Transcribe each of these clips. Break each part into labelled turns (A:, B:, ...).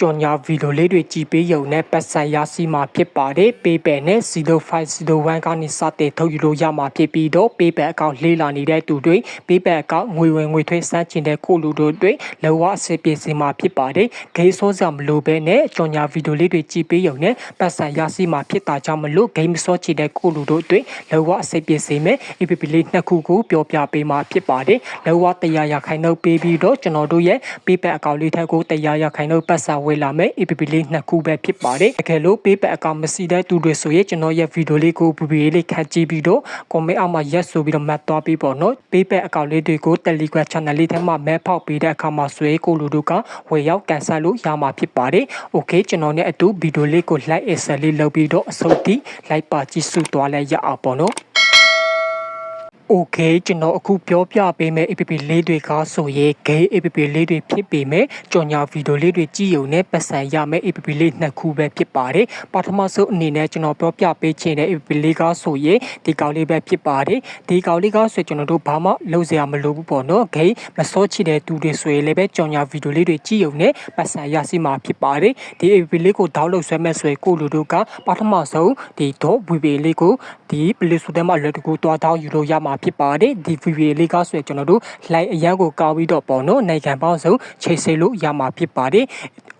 A: ကြော်ညာဗီဒီယိုလေးတွေကြည်ပေးရုံနဲ့ပတ်ဆက်ရစီမှာဖြစ်ပါတယ် PayPal နဲ့ 0501ကနေစတင်ထုတ်ယူလို့ရမှာဖြစ်ပြီးတော့ PayPal အကောင့်လေးလာနေတဲ့သူတွေ PayPal အကောင့်ငွေဝင်ငွေထွက်စမ်းကျင်တဲ့ကိုလူတို့တွေလောအဆင်ပြေစေမှာဖြစ်ပါတယ်ဂိမ်းစောစရာမလိုဘဲနဲ့ကြော်ညာဗီဒီယိုလေးတွေကြည်ပေးရုံနဲ့ပတ်ဆက်ရစီမှာဖြစ်တာကြောင့်မလို့ဂိမ်းမစောချင်တဲ့ကိုလူတို့တွေလောအဆင်ပြေစေမယ် APP လေးနှစ်ခုကိုပြောပြပေးမှာဖြစ်ပါတယ်လောတရားရခိုင်နှုတ်ပေးပြီးတော့ကျွန်တော်တို့ရဲ့ PayPal အကောင့်လေးထက်ကိုတရားရခိုင်နှုတ်ပတ်ဆက်ဝေလာမယ် APP လေးနှစ်ခုပဲဖြစ်ပါတယ်တကယ်လို့ PayPal အကောင့်မရှိတဲ့သူတွေဆိုရင်ကျွန်တော်ရဲ့ဗီဒီယိုလေးကို VPA လေးခန့်ကြည့်ပြီးတော့ comment အောက်မှာ yes ဆိုပြီးတော့မှတ်သွားပြီးပေါ့နော် PayPal အကောင့်လေးတွေကို Telegram channel လေးထဲမှာမဲဖောက်ပေးတဲ့အခါမှာဆွဲကိုလူတို့ကဝယ်ရောက်ကန်ဆယ်လို့ရမှာဖြစ်ပါတယ် Okay ကျွန်တော်နဲ့အတူဗီဒီယိုလေးကို like excel လေးလုပ်ပြီးတော့အဆုံးထိ like ပါကြည့်စုသွားလဲရအောင်ပေါ့နော် Okay ကျွန်တော်အခုပြောပြပေးမယ့် APP လေးတွေကဆိုရင် gay APP လေးတွေဖြစ်ပေမဲ့ကြော်ညာဗီဒီယိုလေးတွေကြည့်ရုံနဲ့ပတ်စံရမယ့် APP လေးနှစ်ခုပဲဖြစ်ပါတယ်ပထမဆုံးအနေနဲ့ကျွန်တော်ပြောပြပေးချင်တဲ့ APP လေးကဆိုရင်ဒီကောင်လေးပဲဖြစ်ပါတယ်ဒီကောင်လေးကဆိုကျွန်တော်တို့ဘာမှလုပ်စရာမလိုဘူးပေါ့နော် gay မစောချတဲ့သူတွေဆိုရင်လည်းပဲကြော်ညာဗီဒီယိုလေးတွေကြည့်ရုံနဲ့ပတ်စံရစီမှာဖြစ်ပါတယ်ဒီ APP လေးကို download ဆွဲမဲ့ဆိုရင်ကိုလူတို့ကပထမဆုံးဒီ .vb လေးကိုဒီ Play Store ထဲမှာလက်တကူတွားတောင်းယူလို့ရမှာဖြစ်ပါတယ်ဒီ VPA လေးကဆိုရင်ကျွန်တော်တို့ live အရန်ကိုကောက်ပြီးတော့ပေါ့နော်နိုင်ငံပေါင်းစုံချိတ်ဆိတ်လို့ရမှာဖြစ်ပါတယ်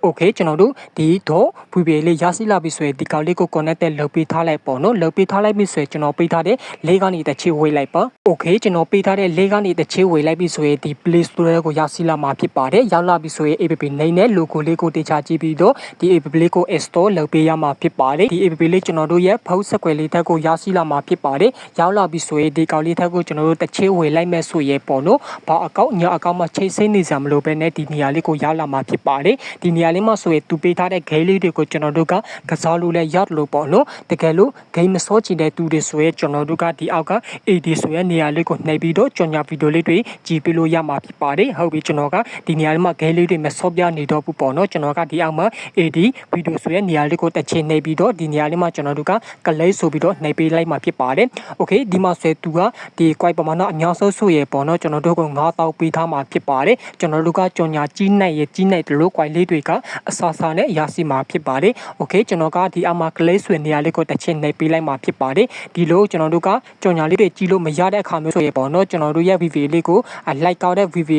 A: โอเคကျွန်တော်တို့ဒီတော့ VPA လေးရရှိလာပြီဆိုရင်ဒီကောင်လေးကို connect လုပ်ပေးထားလိုက်ပေါ့နော်လုပ်ပေးထားလိုက်ပြီဆိုရင်ကျွန်တော်ပေးထားတဲ့လေးကနေတစ်ချေဝေးလိုက်ပါโอเคကျွန်တော်ပေးထားတဲ့လေးကနေတစ်ချေဝေးလိုက်ပြီဆိုရင်ဒီ Play Store ကိုရရှိလာမှာဖြစ်ပါတယ်ရောက်လာပြီဆိုရင် APP နိုင်တဲ့ logo လေးကိုတေချာကြည့်ပြီးတော့ဒီ APP လေးကို install လုပ်ပေးရမှာဖြစ်ပါတယ်ဒီ APP လေးကျွန်တော်တို့ရဲ့ဖုန်းဆက်ကွယ်လေးတက်ကိုရရှိလာမှာဖြစ်ပါတယ်ရောက်လာပြီဆိုရင်ဒီကောင်လေးထက်ကိုကျွန်တော်တို့တစ်ချေဝေးလိုက်မဲ့ဆိုရင်ပေါ့နော်ဘာအကောင့်ညာအကောင့်မှာချိတ်ဆိတ်နေစရာမလိုပဲနဲ့ဒီနေရာလေးကိုရောက်လာမှာဖြစ်ပါတယ်ဒီနေရာ လေးမှာဆိုရင်သူပေးထားတဲ့ game လေးတွေကိုကျွန်တော်တို့ကကစားလို့လည်းရလို့ပေါ့နော်တကယ်လို့ game မစောချင်တဲ့သူတွေဆိုရင်ကျွန်တော်တို့ကဒီအောက်က AD ဆိုရဲ့နေရာလေးကိုနှိပ်ပြီးတော့ကြော်ညာဗီဒီယိုလေးတွေကြည့်ပြလို့ရမှာဖြစ်ပါတယ်ဟုတ်ပြီကျွန်တော်ကဒီနေရာလေးမှာ game လေးတွေမစောပြနေတော့ဘူးပေါ့နော်ကျွန်တော်ကဒီအောက်မှာ AD ဗီဒီယိုဆိုရဲ့နေရာလေးကိုတစ်ချိန်နှိပ်ပြီးတော့ဒီနေရာလေးမှာကျွန်တော်တို့ကကလေးဆိုပြီးတော့နှိပ်ပေးလိုက်မှာဖြစ်ပါတယ်โอเคဒီမှာဆွဲသူကဒီ quite ပမာဏအများဆုံးဆိုရပေါ့နော်ကျွန်တော်တို့က9000ပေးထားမှာဖြစ်ပါတယ်ကျွန်တော်တို့ကကြော်ညာကြီးနိုင်ရကြီးနိုင်တယ်လို့ quite လေးတွေက အစာစာနဲ့ရရှိမှာဖြစ်ပါတယ်။ Okay ကျွန်တော်ကဒီအမကလေးဆွေနေရာလေးကိုတစ်ချက်နှိပ်ပေးလိုက်မှာဖြစ်ပါတယ်။ဒီလိုကျွန်တော်တို့ကကြော်ညာလေးတွေကြီးလို့မရတဲ့အခါမျိုးဆိုရင်ပေါ့နော်ကျွန်တော်တို့ရဲ့ VV လေးကို like ကောက်တဲ့ VV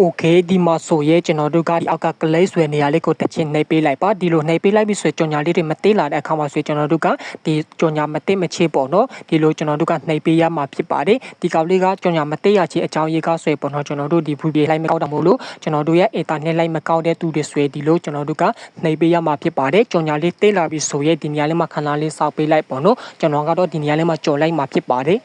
A: โอเคဒီမှာဆိုရဲကျွန်တော်တို့ကဒီအောက်ကကလေးဆွဲနေရာလေးကိုတစ်ချင်းနှိပ်ပေးလိုက်ပါဒီလိုနှိပ်ပေးလိုက်ပြီဆိုရင်ကြော်ညာလေးတွေမသေးလာတဲ့အခါမှာဆိုရင်ကျွန်တော်တို့ကဒီကြော်ညာမသေးမချေပေါ့နော်ဒီလိုကျွန်တော်တို့ကနှိပ်ပေးရမှာဖြစ်ပါတယ်ဒီကောင်လေးကကြော်ညာမသေးရချေအကြောင်းရေးကဆွဲပေါ့နော်ကျွန်တော်တို့ဒီ VPN လိုက်မကောက်တာမို့လို့ကျွန်တော်တို့ရဲ့ internet လိုက်မကောက်တဲ့သူတွေဆွဲဒီလိုကျွန်တော်တို့ကနှိပ်ပေးရမှာဖြစ်ပါတယ်ကြော်ညာလေးသေးလာပြီဆိုရဲဒီနေရာလေးမှာခဏလေးစောက်ပေးလိုက်ပေါ့နော်ကျွန်တော်ကတော့ဒီနေရာလေးမှာကြော်လိုက်မှာဖြစ်ပါတယ်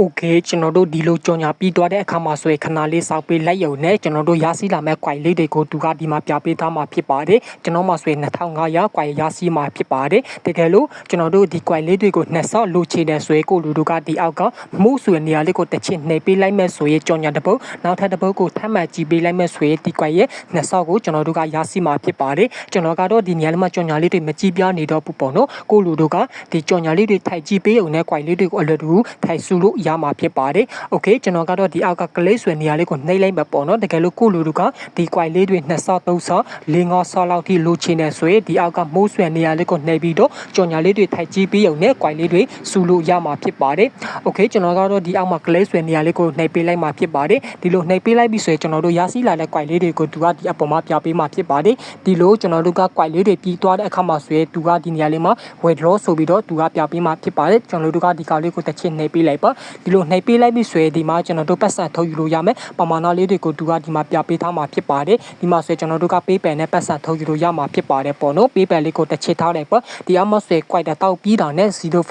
A: โอเคကျွန်တော်တို့ဒီလိုကြော်ညာပြီးသွားတဲ့အခါမှာဆိုရင်ခဏလေးစောက်ပေးလိုက်ရုံနဲ့ကျွန်တော်တို့ရရှိလာမဲ့ quite လေးတွေကိုသူကဒီမှာပြပေးထားမှာဖြစ်ပါတယ်ကျွန်တော်မှဆိုရင်2500 quite ရရှိမှာဖြစ်ပါတယ်တကယ်လို့ကျွန်တော်တို့ဒီ quite လေးတွေကိုနှစ်ဆော့လိုချင်တယ်ဆိုရင်ကိုလူတို့ကဒီအောက်ကမှုဆိုရင်နေရာလေးကိုတစ်ချင်နှိပ်ပေးလိုက်မဲ့ဆိုရင်ကြော်ညာတစ်ပုတ်နောက်ထပ်တစ်ပုတ်ကိုထပ်မှတ်ကြည့်ပေးလိုက်မဲ့ဆိုရင်ဒီ quite ရဲ့နှစ်ဆော့ကိုကျွန်တော်တို့ကရရှိမှာဖြစ်ပါတယ်ကျွန်တော်ကတော့ဒီနေရာလေးမှာကြော်ညာလေးတွေမကြည့်ပြနေတော့ဘူးပေါ့နော်ကိုလူတို့ကဒီကြော်ညာလေးတွေထိုက်ကြည့်ပေးုံနဲ့ quite လေးတွေကိုအလွယ်တကူထိုက်စုလို့ ရမှာဖြစ်ပါတယ်။ Okay ကျွန်တော်ကတော့ဒီအောက်ကကလေးဆွဲနေရာလေးကိုနှိမ့်လိုက်ပဲပေါ့နော်။တကယ်လို့ကိုလူလူကဒီကွိုင်လေးတွေ2ဆော့3ဆော့၄ငေါဆော့လောက်ထိလိုချင်နေဆိုရင်ဒီအောက်ကမိုးဆွဲနေရာလေးကိုနှိမ့်ပြီးတော့ကြော်ညာလေးတွေထိုက်ကြည့်ပြီးုံနဲ့ကွိုင်လေးတွေစူလို့ရမှာဖြစ်ပါတယ်။ Okay ကျွန်တော်ကတော့ဒီအောက်မှာကလေးဆွဲနေရာလေးကိုနှိပ်ပေးလိုက်မှာဖြစ်ပါတယ်။ဒီလိုနှိပ်ပေးလိုက်ပြီဆိုရင်ကျွန်တော်တို့ရရှိလာတဲ့ကွိုင်လေးတွေကိုသူကဒီအပေါ်မှာပြပေးမှာဖြစ်ပါတယ်။ဒီလိုကျွန်တော်တို့ကကွိုင်လေးတွေပြီးသွားတဲ့အခါမှာဆိုရင်သူကဒီနေရာလေးမှာ withdraw ဆိုပြီးတော့သူကပြပေးမှာဖြစ်ပါတယ်။ကျွန်တော်တို့ကဒီကောင်လေးကိုတစ်ချက်နှိပ်ပေးလိုက်ပါဒီလိုနှိပ်ပေးလိုက်ပြီဆိုရင်ဒီမှာကျွန်တော်တို့ပတ်စံထုတ်ယူလို့ရမယ်ပမာဏလေးတွေကိုသူကဒီမှာပြပေးထားမှာဖြစ်ပါတယ်ဒီမှာဆိုရင်ကျွန်တော်တို့က PayPal နဲ့ပတ်စံထုတ်ယူလို့ရမှာဖြစ်ပါတယ်ပေါ့နော် PayPal လေးကိုတစ်ချက်ထားလိုက်ပါဒီအမဆွဲ quite တောက်ပြီးတာနဲ့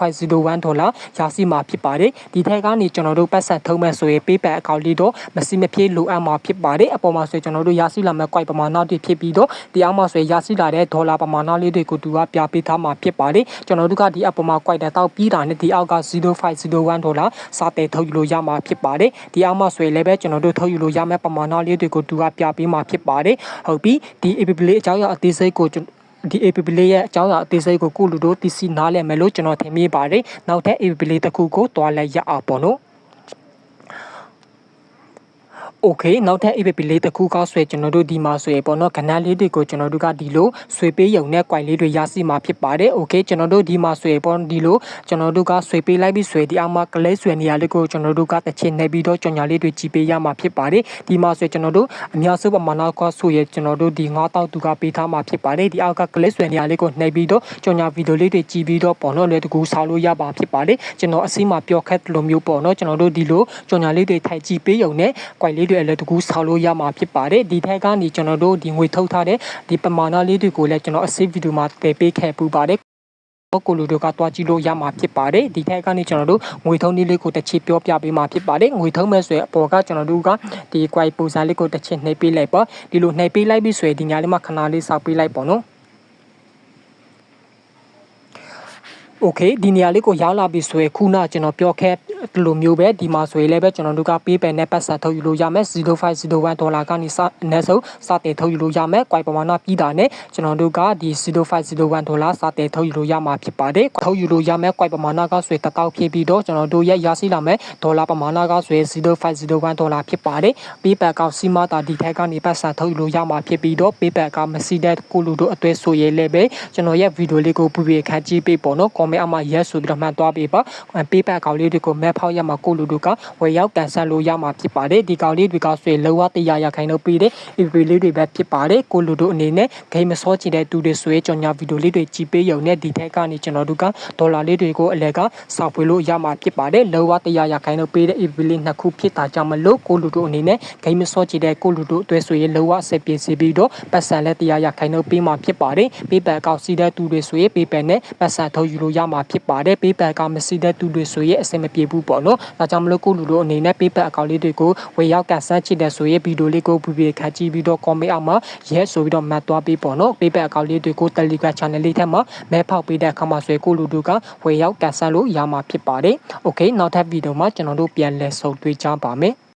A: 0501ဒေါ်လာရရှိမှာဖြစ်ပါတယ်ဒီထက်ကနေကျွန်တော်တို့ပတ်စံထုတ်မဲ့ဆိုရင် PayPal အကောင့်လေးတော့မစီမပြေလိုအပ်မှာဖြစ်ပါတယ်အပေါ်မှာဆိုရင်ကျွန်တော်တို့ရရှိလာမဲ့ quite ပမာဏတွေဖြစ်ပြီးတော့ဒီအမဆွဲရရှိလာတဲ့ဒေါ်လာပမာဏလေးတွေကိုသူကပြပေးထားမှာဖြစ်ပါတယ်ကျွန်တော်တို့ကဒီအပေါ်မှာ quite တောက်ပြီးတာနဲ့ဒီအောက်က0501ဒေါ်လာစတဲ့ထုတ်ယူလို့ရမှာဖြစ်ပါတယ်ဒီအောက်မှာဆိုရင်လည်းပဲကျွန်တော်တို့ထုတ်ယူလို့ရမယ့်ပမာဏလေးတွေကိုသူကပြပေးမှာဖြစ်ပါတယ်ဟုတ်ပြီဒီ APP လေးအကြောင်းအရာအသေးစိတ်ကိုဒီ APP လေးရဲ့အကြောင်းအရာအသေးစိတ်ကိုကိုလူတို့သိစီနားလည်မယ်လို့ကျွန်တော်ထင်မိပါတယ်နောက်ထပ် APP လေးတစ်ခုကိုတွားလိုက်ရအောင်ပေါ့နော် โอเคနောက်ထပ် APP လေးတစ်ခုကောက်ဆွဲကျွန်တော်တို့ဒီမှာဆိုရင်ပေါ့နော်ခဏလေးတွေကိုကျွန်တော်တို့ကဒီလိုဆွေပေးရုံနဲ့ quite လေးတွေရရှိမှာဖြစ်ပါတယ်โอเคကျွန်တော်တို့ဒီမှာဆိုရင်ပေါ့ဒီလိုကျွန်တော်တို့ကဆွေပေးလိုက်ပြီးဆွေဒီအောင်မှာကလေးဆွေနေရာလေးကိုကျွန်တော်တို့ကတစ်ချက်နေပြီးတော့ကြော်ညာလေးတွေကြည်ပေးရမှာဖြစ်ပါတယ်ဒီမှာဆိုရင်ကျွန်တော်တို့အများစုပမာဏကဆိုရင်ကျွန်တော်တို့ဒီ9000သူကပေးထားမှာဖြစ်ပါတယ်ဒီအောက်ကကလေးဆွေနေရာလေးကိုနှိပ်ပြီးတော့ကြော်ညာဗီဒီယိုလေးတွေကြည်ပြီးတော့ပေါ့နော်လေတကူဆောက်လို့ရပါဖြစ်ပါတယ်ကျွန်တော်အစီအမပြောခက်လိုမျိုးပေါ့နော်ကျွန်တော်တို့ဒီလိုကြော်ညာလေးတွေထိုက်ကြည့်ပေးရုံနဲ့ quite လေး တွေအလည်းတကူဆောက်လို့ရမှာဖြစ်ပါတယ်ဒီထက်ကနေကျွန်တော်တို့ဒီငွေထုတ်ထားတဲ့ဒီပမာဏလေးတွေကိုလည်းကျွန်တော်အစိဗီဒီယိုမှာတည်ပေးခဲ့ပူပါတယ်ကိုလူတို့ကတွားကြည့်လို့ရမှာဖြစ်ပါတယ်ဒီထက်ကနေကျွန်တော်တို့ငွေထုံးလေးလေးကိုတစ်ချေပြောပြပေးမှာဖြစ်ပါတယ်ငွေထုံးမဲ့ဆိုရင်အပေါ်ကကျွန်တော်တို့ကဒီ quite ပုံစံလေးကိုတစ်ချေနှိပ်ပေးလိုက်ပါဒီလိုနှိပ်ပေးလိုက်ပြီးဆိုရင်ဒီညာလေးမှာခဏလေးစောက်ပေးလိုက်ပေါ့နော်โอเคဒီနေရာလေးကိုရောက်လာပြီဆိုရင်ခုနကျွန်တော်ပြောခဲ့ ဒီလိုမျိုးပဲဒီမှာဆိုရင်လည်းပဲကျွန်တော်တို့ကပေးပယ်နဲ့ပတ်ဆက်ထုတ်ယူလို့ရမယ်0501ဒေါ်လာကနေစအနည်းဆုံးစတင်ထုတ်ယူလို့ရမယ်။ quite ပမာဏပြီးတာနဲ့ကျွန်တော်တို့ကဒီ0501ဒေါ်လာစတင်ထုတ်ယူလို့ရမှာဖြစ်ပါတယ်။ထုတ်ယူလို့ရမယ် quite ပမာဏကဆိုရင်1000ဖြစ်ပြီးတော့ကျွန်တော်တို့ရဲ့ရရှိလာမယ်ဒေါ်လာပမာဏကဆိုရင်0501ဒေါ်လာဖြစ်ပါတယ်။ PayPal ကောက်စီမတာဒီထက်ကနေပတ်ဆက်ထုတ်ယူလို့ရမှာဖြစ်ပြီးတော့ PayPal ကမရှိတဲ့ကိုလူတို့အသွဲဆိုရဲလည်းပဲကျွန်တော်ရဲ့ဗီဒီယိုလေးကိုပူပြခန်းကြည့်ပေးပေါ့နော်။ comment အမှာ yes ဆိုပြီးတော့မှတ်သွားပေးပါ။ PayPal ကောက်လေးတွေကို map ဖောက်ရမှာကိုလူတို့ကဝယ်ရောက်ကန်ဆယ်လို့ရမှာဖြစ်ပါတယ်ဒီကောင်လေးတွေကဆိုရင်လောကတရားရခိုင်လို့ပြီးတဲ့ EV လေးတွေပဲဖြစ်ပါတယ်ကိုလူတို့အနေနဲ့ဂိမ်းမစောချင်တဲ့သူတွေဆိုရင်ကြော်ညာဗီဒီယိုလေးတွေကြည့်ပေးရုံနဲ့ဒီထက်ကနေကျွန်တော်တို့ကဒေါ်လာလေးတွေကိုအလဲကစောက်ဖွေလို့ရမှာဖြစ်ပါတယ်လောကတရားရခိုင်လို့ပြီးတဲ့ EV လေးနှစ်ခုဖြစ်တာကြောင့်မလို့ကိုလူတို့အနေနဲ့ဂိမ်းမစောချင်တဲ့ကိုလူတို့အတွက်ဆိုရင်လောကဆက်ပြည့်စီပြီးတော့ပတ်စံလက်တရားရခိုင်လို့ပြီးမှဖြစ်ပါတယ်ပေးပန်ကောက်စီတဲ့သူတွေဆိုရင်ပေးပန်နဲ့ပတ်စံထုတ်ယူလို့ရမှာဖြစ်ပါတယ်ပေးပန်ကမရှိတဲ့သူတွေဆိုရင်အဆင်မပြေဘူးပေါ့နော်ဒါကြောင့်မလို့ကိုလူတို့အနေနဲ့ PayPal အကောင့်လေးတွေကိုဝေရောက်ကန်ဆန်းချစ်တဲ့ဆိုရင်ဗီဒီယိုလေးကိုပူပြခတ်ကြည့်ပြီးတော့ comment အောက်မှာ yes ဆိုပြီးတော့မှတ်သွားပေးပေါ့နော် PayPal အကောင့်လေးတွေကို Telegram channel လေးထဲမှာမဲဖောက်ပေးတဲ့အခါမှာဆိုရင်ကိုလူတို့ကဝေရောက်ကန်ဆန်းလို့ရမှာဖြစ်ပါတယ်။ Okay နောက်ထပ်ဗီဒီယိုမှာကျွန်တော်တို့ပြန်လည်ဆုံတွေ့ကြပါမယ်